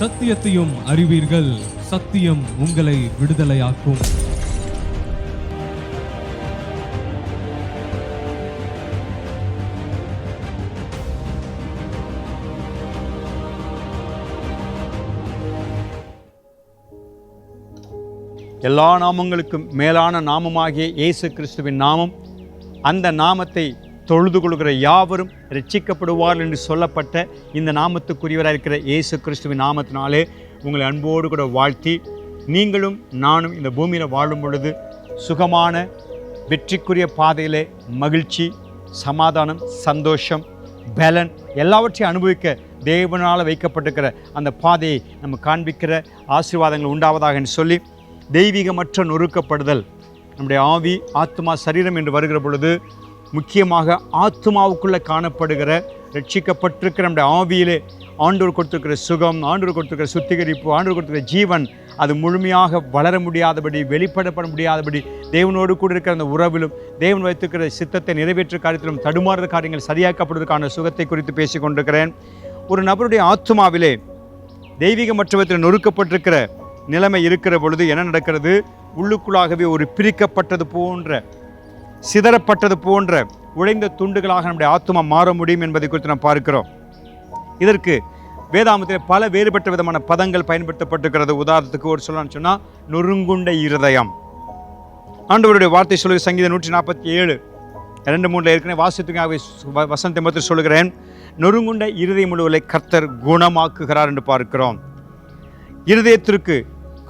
சத்தியத்தையும் அறிவீர்கள். சத்தியம் உங்களை விடுதலையாக்கும். எல்லா நாமங்களுக்கும் மேலான நாமமாகிய இயேசு கிறிஸ்துவின் நாமம். அந்த நாமத்தை தொழுது கொள்கிற யாவரும் ரட்சிக்கப்படுவார்கள் என்று சொல்லப்பட்ட இந்த நாமத்துக்குரியவராக இருக்கிற இயேசு கிறிஸ்துவின் நாமத்தினாலே உங்களை அன்போடு கூட வாழ்த்தி நீங்களும் நானும் இந்த பூமியில் வாழும் பொழுது சுகமான வெற்றிக்குரிய பாதையிலே மகிழ்ச்சி சமாதானம் சந்தோஷம் பலன் எல்லாவற்றையும் அனுபவிக்க தேவனால் வைக்கப்பட்டிருக்கிற அந்த பாதையை நம்ம காண்பிக்கிற ஆசீர்வாதங்கள் உண்டாவதாக என்று சொல்லி தெய்வீகமற்ற நொறுக்கப்படுதல் நம்முடைய ஆவி ஆத்மா சரீரம் என்று வருகிற பொழுது முக்கியமாக ஆத்மாவுக்குள்ளே காணப்படுகிற ரட்சிக்கப்பட்டிருக்கிற நம்முடைய ஆவியிலே ஆண்டோர் கொடுத்துருக்கிற சுகம் ஆண்டோர் கொடுத்துருக்கிற சுத்திகரிப்பு ஆண்டோர் கொடுத்துருக்கிற ஜீவன் அது முழுமையாக வளர முடியாதபடி வெளிப்படப்பட முடியாதபடி தேவனோடு கூட இருக்கிற அந்த உறவிலும் தேவன் வைத்திருக்கிற சித்தத்தை நிறைவேற்ற காரியத்திலும் தடுமாறுற காரியங்கள் சரியாக்கப்படுவதற்கான சுகத்தை குறித்து பேசிக் கொண்டிருக்கிறேன் ஒரு நபருடைய ஆத்மாவிலே தெய்வீகமற்றவத்தில் நொறுக்கப்பட்டிருக்கிற நிலைமை இருக்கிற பொழுது என்ன நடக்கிறது? உள்ளுக்குள்ளாகவே ஒரு பிரிக்கப்பட்டது போன்ற சிதறப்பட்டது போன்ற உழைந்த துண்டுகளாக நம்முடைய ஆத்மா மாற முடியும் என்பதை குறித்து நாம் பார்க்கிறோம். இதற்கு வேதாமத்தில் பல வேறுபட்ட விதமான பதங்கள் பயன்படுத்தப்பட்டிருக்கிறது. உதாரணத்துக்கு ஒரு சொல்லணும்னு சொன்னால் நொறுங்குண்ட இருதயம் ஆண்டவருடைய வார்த்தை சொல்லு சங்கீதம் நூற்றி நாற்பத்தி ஏழு ரெண்டு மூணில் ஏற்கனவே வாசித்துக்காக வ- வசனத்தை சொல்கிறேன் சொல்லுகிறேன். நொறுங்குண்ட இருதயம் முழுவலை கர்த்தர் குணமாக்குகிறார் என்று பார்க்கிறோம். இருதயத்திற்கு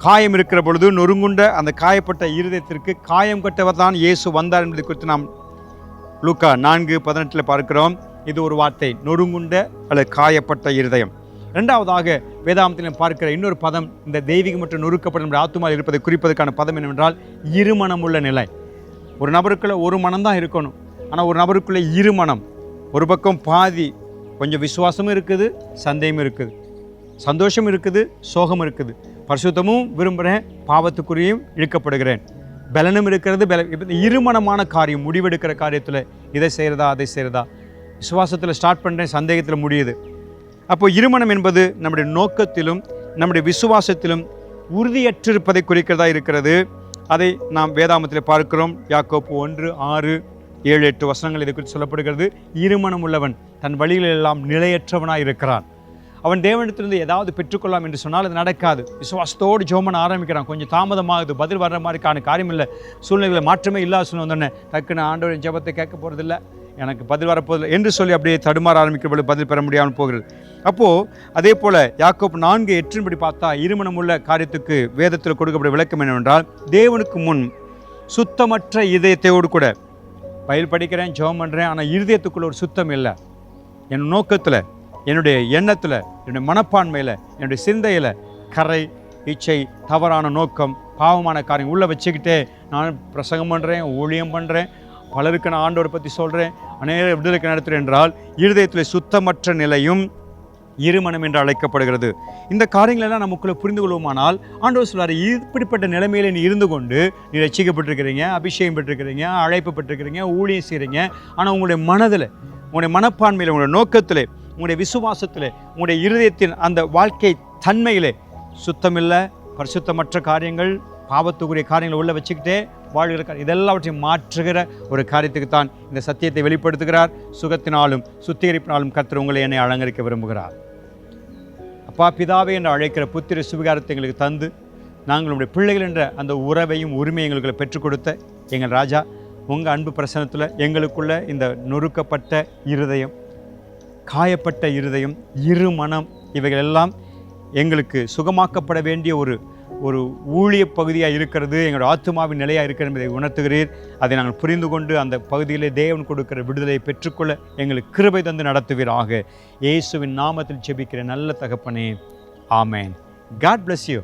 காயம் இருக்கிற பொழுது நொறுங்குண்ட அந்த காயப்பட்ட இருதயத்திற்கு காயம் கட்டவர் தான் இயேசு வந்தார் என்பதை குறித்து நாம் லூக்கா நான்கு பதினெட்டில் பார்க்கிறோம். இது ஒரு வார்த்தை நொறுங்குண்ட அல்லது காயப்பட்ட இருதயம். ரெண்டாவதாக வேதாந்தத்தில் பார்க்கிற இன்னொரு பதம் இந்த தெய்வீகம் மற்றும் நொறுக்கப்பட்ட ஆத்துமால் இருப்பதை குறிப்பதற்கான பதம் என்னவென்றால் இருமனமுள்ள நிலை. ஒரு நபருக்குள்ள ஒரு மனம் தான் இருக்கணும். ஆனால் ஒரு நபருக்குள்ளே இருமனம். ஒரு பக்கம் பாதி கொஞ்சம் விசுவாசமும் இருக்குது சந்தேகமும் இருக்குது. சந்தோஷம் இருக்குது சோகம் இருக்குது. பரிசுத்தமும் விரும்புகிறேன் பாவத்துக்குரியும் இழுக்கப்படுகிறேன். பலனும் இருக்கிறது பல இருமணமான காரியம் முடிவெடுக்கிற காரியத்தில் இதை செய்கிறதா அதை செய்கிறதா விசுவாசத்தில் ஸ்டார்ட் பண்ணுறேன் சந்தேகத்தில் முடியுது. அப்போ இருமணம் என்பது நம்முடைய நோக்கத்திலும் நம்முடைய விசுவாசத்திலும் உறுதியற்றிருப்பதை குறிக்கிறதா இருக்கிறது. அதை நாம் வேதாமத்தில் பார்க்கிறோம். யாக்கோப்பு ஒன்று ஆறு ஏழு எட்டு வசனங்கள் இதை குறித்து சொல்லப்படுகிறது. இருமணம் உள்ளவன் தன் வழிகளில் எல்லாம் நிலையற்றவனாய் இருக்கிறான் அவன் தேவனிடத்திலிருந்து ஏதாவது பெற்றுக்கொள்ளலாம் என்று சொன்னால் அது நடக்காது. விசுவாசத்தோடு ஜோமன் ஆரம்பிக்கிறான். கொஞ்சம் தாமதமாகுது பதில் வர்ற மாதிரிக்கான காரியம் இல்லை சூழ்நிலைகளை மாற்றமே இல்லாத சூழ்நிலை வந்தோடனே டக்குன்னு ஆண்டோரின் ஜெபத்தை கேட்க போகிறதில்ல எனக்கு பதில் வரப்போதில்லை என்று சொல்லி அப்படியே தடுமாற ஆரம்பிக்கிற பதில் பெற முடியாமல் போகிறது. அப்போது அதே போல் யாக்கோப் நான்கு எற்றின்படி பார்த்தா இருமணம் உள்ள காரியத்துக்கு வேதத்தில் கொடுக்கப்பட்ட விளக்கம் என்னவென்றால் தேவனுக்கு முன் சுத்தமற்ற இதயத்தையோடு கூட பயில் படிக்கிறேன் ஜெபம் பண்ணுறேன் ஆனால் இருதயத்துக்குள்ள ஒரு சுத்தம் இல்லை. என் நோக்கத்தில் என்னுடைய எண்ணத்தில் என்னுடைய மனப்பான்மையில் என்னுடைய சிந்தையில் கரை இச்சை தவறான நோக்கம் பாவமான காரியம் உள்ளே வச்சுக்கிட்டே நான் பிரசங்கம் பண்ணுறேன் ஊழியம் பண்ணுறேன் பலருக்கு நான் ஆண்டவரை பற்றி சொல்கிறேன் அநேக விடுதலைக்கு நடத்துகிறேன் என்றால் இருதயத்தில் சுத்தமற்ற நிலையும் இருமனம் என்று அழைக்கப்படுகிறது. இந்த காரியங்களெல்லாம் நமக்குள்ளே புரிந்து கொள்வோமானால் ஆண்டவர் சொல்லார் இப்படிப்பட்ட நிலைமையில் நீ இருந்து கொண்டு நீ ரசிக்கப்பட்டிருக்கிறீங்க அபிஷேகம் பெற்றிருக்கிறீங்க அழைப்பு பெற்றிருக்கிறீங்க ஊழியம் செய்கிறீங்க ஆனால் உங்களுடைய மனதில் உங்களுடைய மனப்பான்மையில் உங்களுடைய நோக்கத்தில் உங்களுடைய விசுவாசத்தில் உங்களுடைய இருதயத்தின் அந்த வாழ்க்கை தன்மையிலே சுத்தமில்லை பரிசுத்தமற்ற காரியங்கள் பாவத்துக்குரிய காரியங்களை உள்ளே வச்சுக்கிட்டே வாழ்கிற இதெல்லாவற்றையும் மாற்றுகிற ஒரு காரியத்துக்கு தான் இந்த சத்தியத்தை வெளிப்படுத்துகிறார். சுகத்தினாலும் சுத்திகரிப்பினாலும் கர்த்தர் உங்களை என்னை அலங்கரிக்க விரும்புகிறார். அப்பா பிதாவே என்று அழைக்கிற புத்திர சுவிகாரத்தை எங்களுக்கு தந்து நாங்கள் உங்களுடைய பிள்ளைகள் என்ற அந்த உறவையும் உரிமையும் எங்களுக்கு பெற்றுக் கொடுத்த எங்கள் ராஜா உங்கள் அன்பு பிரசனத்தில் எங்களுக்குள்ள இந்த நொறுக்கப்பட்ட இருதயம் காயப்பட்ட இருதயம் இரு மனம் இவைகள் எல்லாம் எங்களுக்கு சுகமாக்கப்பட வேண்டிய ஒரு ஒரு ஊழிய பகுதியாக இருக்கிறது. எங்களோட ஆத்மாவின் நிலையாக இருக்கிறது என்பதை உணர்த்துகிறீர். அதை நாங்கள் புரிந்து கொண்டு அந்த பகுதியிலே தேவன் கொடுக்கிற விடுதலையை பெற்றுக்கொள்ள எங்களுக்கு கிருபை தந்து நடத்துவீராக. இயேசுவின் நாமத்தில் ஜெபிக்கிற நல்ல தகப்பனே. ஆமேன். God bless you